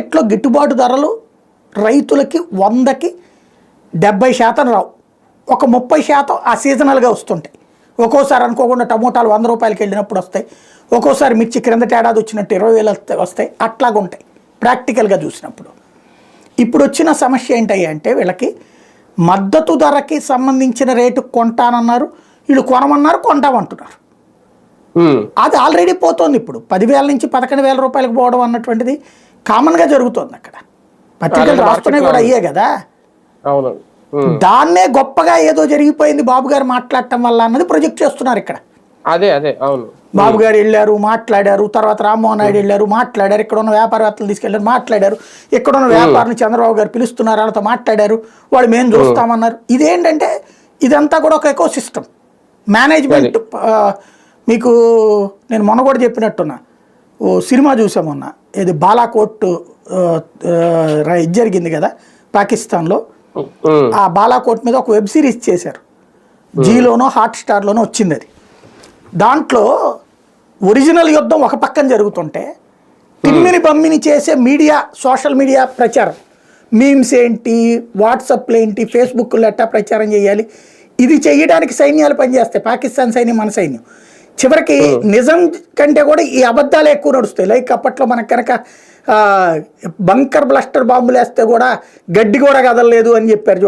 మార్కెట్లో గిట్టుబాటు ధరలు రైతులకి వందకి డెబ్బై శాతం రావు. ఒక ముప్పై శాతం ఆ సీజనల్గా వస్తుంటాయి. ఒక్కోసారి అనుకోకుండా టమోటాలు వంద రూపాయలకి వెళ్ళినప్పుడు వస్తాయి. ఒక్కోసారి మిర్చి క్రిందటి ఏడాది వచ్చినట్టు ఇరవై వేలు వస్తాయి- వస్తాయి. అట్లాగా ఉంటాయి. ప్రాక్టికల్గా చూసినప్పుడు. ఇప్పుడు వచ్చిన సమస్య ఏంటయ్యా అంటే వీళ్ళకి మద్దతు ధరకి సంబంధించిన రేటు కొంటానన్నారు. వీళ్ళు కొనమన్నారు కొంటామంటున్నారు. అది ఆల్రెడీ పోతోంది ఇప్పుడు. పదివేల నుంచి పదకొండు వేల రూపాయలకు పోవడం అన్నటువంటిది కామన్గా జరుగుతోంది అక్కడ. పత్రికలు రాస్తున్నాయి కూడా అయ్యే కదా. అవును. దాన్నే గొప్పగా ఏదో జరిగిపోయింది బాబు గారు మాట్లాడటం వల్ల అన్నది ప్రొజెక్ట్ చేస్తున్నారు ఇక్కడ. అదే అదే అవును. బాబు గారు వెళ్ళారు మాట్లాడారు తర్వాత రామ్మోహన్ నాయుడు వెళ్ళారు మాట్లాడారు ఇక్కడ ఉన్న వ్యాపారవేత్తలు తీసుకెళ్ళారు మాట్లాడారు ఇక్కడ ఉన్న వ్యాపారిని చంద్రబాబు గారు పిలుస్తున్నారు వాళ్ళతో మాట్లాడారు వాళ్ళు మేము చూస్తామన్నారు. ఇదేంటంటే ఇదంతా కూడా ఒక ఎకో సిస్టమ్ మేనేజ్మెంట్ మీకు నేను మొన్న కూడా చెప్పినట్టున్నా. ఓ సినిమా చూసాం మొన్న. ఇది బాలాకోట్ ఇది జరిగింది కదా పాకిస్తాన్లో. ఆ. బాలాకోట్ మీద ఒక వెబ్ సిరీస్ చేశారు. జీలోనో హాట్ స్టార్లోనో వచ్చింది అది. దాంట్లో ఒరిజినల్ యుద్ధం ఒక పక్కన జరుగుతుంటే తిమ్మిని బమ్మిని చేసే మీడియా సోషల్ మీడియా ప్రచారం. మీమ్స్ ఏంటి వాట్సాప్లు ఏంటి ఫేస్బుక్లో ఎట్టా ప్రచారం చేయాలి ఇది చేయడానికి సైన్యాలు పనిచేస్తాయి పాకిస్తాన్ సైన్యం మన సైన్యం. చివరికి నిజం కంటే కూడా ఈ అబద్ధాలు ఎక్కువ నడుస్తాయి లైక్ అప్పట్లో మనకు కనుక బంకర్ బ్లస్టర్ బాంబులు వేస్తే కూడా గడ్డి కూడా కదలలేదు అని చెప్పారు.